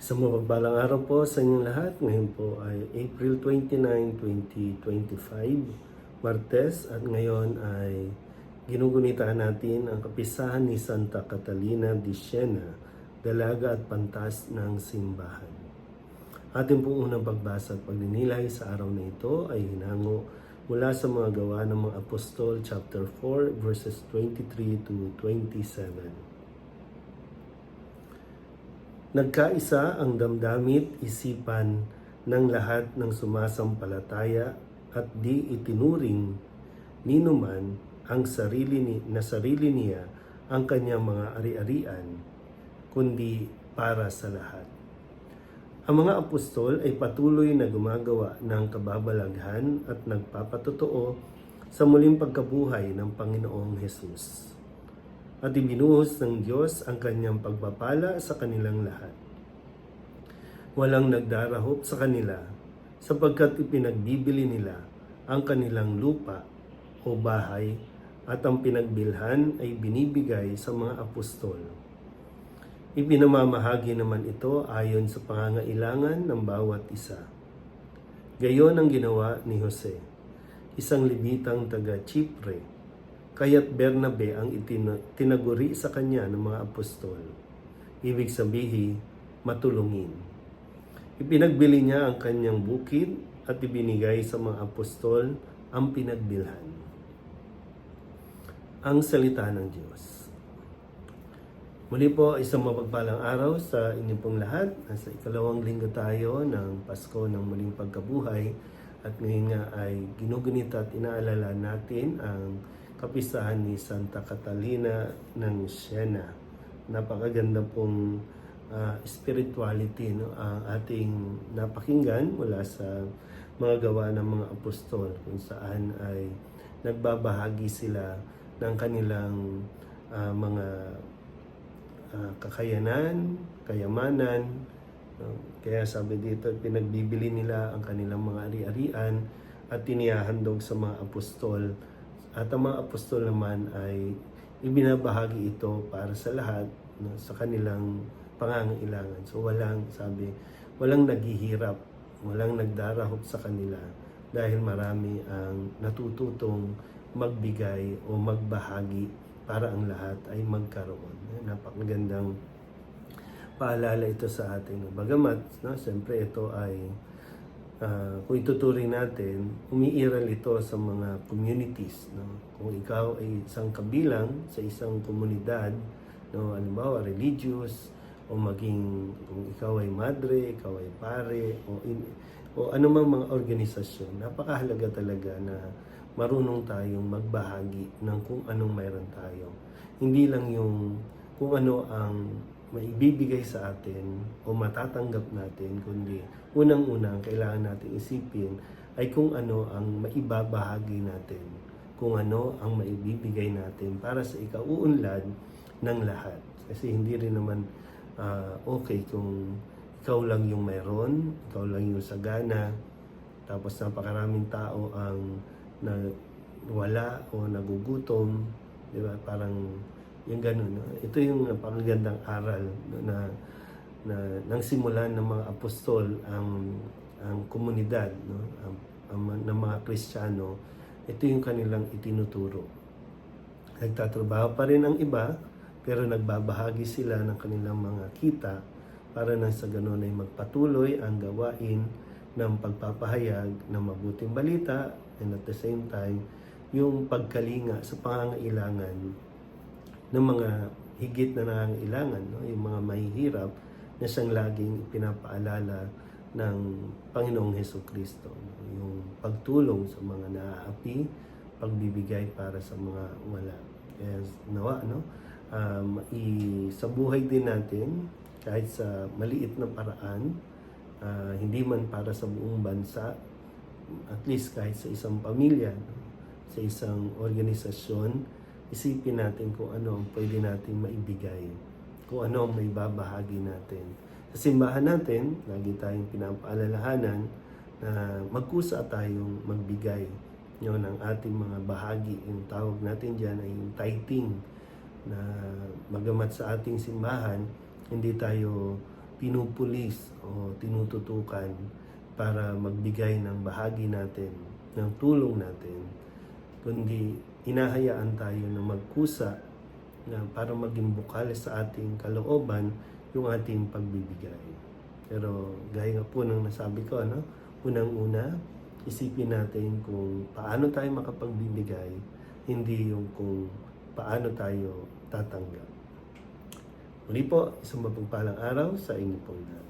Sa mapagbalang araw po sa inyong lahat, ngayon po ay April 29, 2025, Martes at ngayon ay ginugunita natin ang kapisahan ni Santa Catalina di Siena, dalaga at pantas ng simbahan. Ating pong unang pagbasa at pagninilay sa araw na ito ay hinango mula sa mga gawa ng mga apostol chapter 4 verses 23 to 27. Nagkaisa ang damdamit isipan ng lahat ng sumasampalataya at di itinuring ninuman ang sarili ni, na sarili niya ang kanyang mga ari-arian, kundi para sa lahat. Ang mga apostol ay patuloy na gumagawa ng kababalaghan at nagpapatotoo sa muling pagkabuhay ng Panginoong Hesus at ibinuhos ng Diyos ang kanyang pagpapala sa kanilang lahat. Walang nagdarahop sa kanila sapagkat ipinagbibili nila ang kanilang lupa o bahay at ang pinagbilhan ay binibigay sa mga apostol. Ipinamamahagi naman ito ayon sa pangangailangan ng bawat isa. Gayon ang ginawa ni Jose, isang libitang taga Chipre, kaya't Bernabe ang itin- tinaguri sa kanya ng mga apostol. Ibig sabihin, matulungin. Ipinagbili niya ang kanyang bukid at ibinigay sa mga apostol ang pinagbilhan. Ang salita ng Diyos. Muli po, isang mapagpalang araw sa inyo pong lahat. Nasa ikalawang linggo tayo ng Pasko ng muling pagkabuhay. At ngayon nga ay ginugunita at inaalala natin ang kapisahan ni Santa Catalina ng Siena. Napakaganda pong ah, spirituality no? ang ating napakinggan mula sa mga gawa ng mga apostol kung saan ay nagbabahagi sila ng kanilang ah, mga ah, kakayanan, kayamanan. no? Kaya sabi dito, pinagbibili nila ang kanilang mga ari-arian at tinihahandog sa mga apostol. At ang mga apostol naman ay ibinabahagi ito para sa lahat no, sa kanilang pangangailangan. So walang, sabi, walang naghihirap, walang nagdarahop sa kanila dahil marami ang natututong magbigay o magbahagi para ang lahat ay magkaroon. Napakagandang paalala ito sa atin. Bagamat, no, siyempre ito ay ah, kung ituturing natin, umiiral ito sa mga communities. No? Kung ikaw ay isang kabilang sa isang komunidad, no, halimbawa religious, o maging kung ikaw ay madre, ikaw ay pare, o, in, o anumang mga organisasyon, napakahalaga talaga na marunong tayong magbahagi ng kung anong mayroon tayo. Hindi lang yung kung ano ang maibibigay sa atin o matatanggap natin, kundi unang-unang kailangan natin isipin ay kung ano ang maibabahagi natin, kung ano ang maibibigay natin para sa ikauunlad ng lahat. Kasi hindi rin naman ah, okay kung ikaw lang yung mayroon, ikaw lang yung sagana, tapos napakaraming tao ang na wala o nagugutom, di ba? Parang yung ganun. No? Ito yung napakagandang aral no, na na nang simulan ng mga apostol ang ang komunidad no ang, ang, ng mga Kristiyano ito yung kanilang itinuturo nagtatrabaho pa rin ang iba pero nagbabahagi sila ng kanilang mga kita para nang sa ganun ay magpatuloy ang gawain ng pagpapahayag ng mabuting balita and at the same time yung pagkalinga sa pangangailangan ng mga higit na nangangailangan, no? yung mga mahihirap na siyang laging pinapaalala ng Panginoong Heso Kristo. No? Yung pagtulong sa mga naaapi, pagbibigay para sa mga wala. Kaya nawa, no? Um, i- sa buhay din natin, kahit sa maliit na paraan, ah, hindi man para sa buong bansa, at least kahit sa isang pamilya, no? sa isang organisasyon, isipin natin kung ano ang pwede natin maibigay, kung ano ang may babahagi natin. Sa simbahan natin, lagi tayong pinapaalalahanan na magkusa tayong magbigay yun, ng ating mga bahagi. Yung tawag natin dyan ay yung tithing na magamat sa ating simbahan, hindi tayo pinupulis o tinututukan para magbigay ng bahagi natin, ng tulong natin, kundi inahayaan tayo na magkusa na para maging bukal sa ating kalooban yung ating pagbibigay. Pero gaya nga po ng nasabi ko, ano, unang-una, isipin natin kung paano tayo makapagbibigay, hindi yung kung paano tayo tatanggap. Muli po, isang mapagpalang araw sa inyo pong lahat.